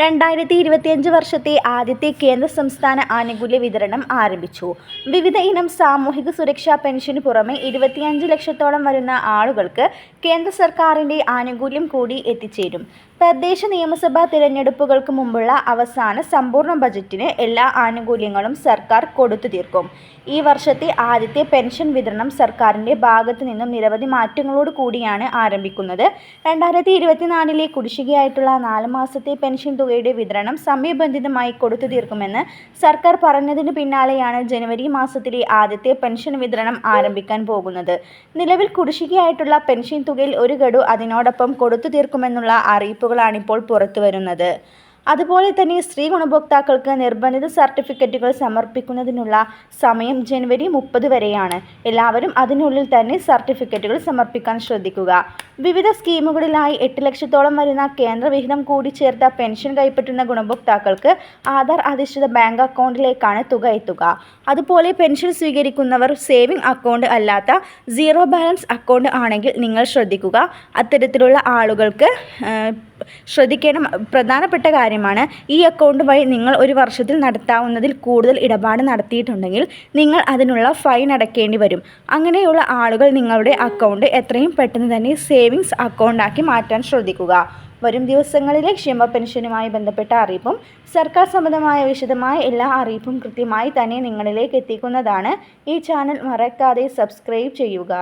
രണ്ടായിരത്തി ഇരുപത്തിയഞ്ച് വർഷത്തെ ആദ്യത്തെ കേന്ദ്ര സംസ്ഥാന ആനുകൂല്യ വിതരണം ആരംഭിച്ചു. വിവിധ ഇനം സാമൂഹിക സുരക്ഷാ പെൻഷന് പുറമെ ഇരുപത്തിയഞ്ച് ലക്ഷത്തോളം വരുന്ന ആളുകൾക്ക് കേന്ദ്ര സർക്കാരിന്റെ ആനുകൂല്യം കൂടി എത്തിച്ചേരും. തദ്ദേശ നിയമസഭാ തിരഞ്ഞെടുപ്പുകൾക്ക് മുമ്പുള്ള അവസാന സമ്പൂർണ ബജറ്റിന് എല്ലാ ആനുകൂല്യങ്ങളും സർക്കാർ കൊടുത്തു തീർക്കും. ഈ വർഷത്തെ ആദ്യത്തെ പെൻഷൻ വിതരണം സർക്കാരിന്റെ ഭാഗത്തു നിന്നും നിരവധി മാറ്റങ്ങളോട് കൂടിയാണ് ആരംഭിക്കുന്നത്. രണ്ടായിരത്തി ഇരുപത്തിനാലിലെ കുടിശ്ശികയായിട്ടുള്ള നാല് മാസത്തെ പെൻഷൻ തുകയുടെ വിതരണം സമയബന്ധിതമായി കൊടുത്തു തീർക്കുമെന്ന് സർക്കാർ പറഞ്ഞതിന് പിന്നാലെയാണ് ജനുവരി മാസത്തിലെ ആദ്യത്തെ പെൻഷൻ വിതരണം ആരംഭിക്കാൻ പോകുന്നത്. നിലവിൽ കുടിശ്ശികയായിട്ടുള്ള പെൻഷൻ തുകയിൽ ഒരു ഗഡു അതിനോടൊപ്പം കൊടുത്തു തീർക്കുമെന്നുള്ള അറിയിപ്പുകളാണിപ്പോൾ പുറത്തുവരുന്നത്. അതുപോലെ തന്നെ സ്ത്രീ ഗുണഭോക്താക്കൾക്ക് നിർബന്ധിത സർട്ടിഫിക്കറ്റുകൾ സമർപ്പിക്കുന്നതിനുള്ള സമയം ജനുവരി മുപ്പത് വരെയാണ്. എല്ലാവരും അതിനുള്ളിൽ തന്നെ സർട്ടിഫിക്കറ്റുകൾ സമർപ്പിക്കാൻ ശ്രദ്ധിക്കുക. വിവിധ സ്കീമുകളിലായി എട്ട് ലക്ഷത്തോളം വരുന്ന കേന്ദ്രവിഹിതം കൂടി ചേർത്ത പെൻഷൻ കൈപ്പറ്റുന്ന ഗുണഭോക്താക്കൾക്ക് ആധാർ അധിഷ്ഠിത ബാങ്ക് അക്കൗണ്ടിലേക്കാണ് തുക എത്തുക. അതുപോലെ പെൻഷൻ സ്വീകരിക്കുന്നവർ സേവിംഗ് അക്കൗണ്ട് അല്ലാത്ത സീറോ ബാലൻസ് അക്കൗണ്ട് ആണെങ്കിൽ നിങ്ങൾ ശ്രദ്ധിക്കുക. അത്തരത്തിലുള്ള ആളുകൾക്ക് ശ്രദ്ധിക്കേണ്ട പ്രധാനപ്പെട്ട കാര്യമാണ് ഈ അക്കൗണ്ട് വഴി നിങ്ങൾ ഒരു വർഷത്തിൽ നടത്താവുന്നതിൽ കൂടുതൽ ഇടപാട് നടത്തിയിട്ടുണ്ടെങ്കിൽ നിങ്ങൾ അതിനുള്ള ഫൈൻ അടയ്ക്കേണ്ടി വരും. അങ്ങനെയുള്ള ആളുകൾ നിങ്ങളുടെ അക്കൗണ്ട് എത്രയും പെട്ടെന്ന് തന്നെ സേവിങ്സ് അക്കൗണ്ടാക്കി മാറ്റാൻ ശ്രദ്ധിക്കുക. വരും ദിവസങ്ങളിലെ ക്ഷേമ പെൻഷനുമായി ബന്ധപ്പെട്ട അറിയിപ്പും സർക്കാർ സംബന്ധമായ വിശദമായ എല്ലാ അറിയിപ്പും കൃത്യമായി തന്നെ നിങ്ങളിലേക്ക് എത്തിക്കുന്നതാണ്. ഈ ചാനൽ മറക്കാതെ സബ്സ്ക്രൈബ് ചെയ്യുക.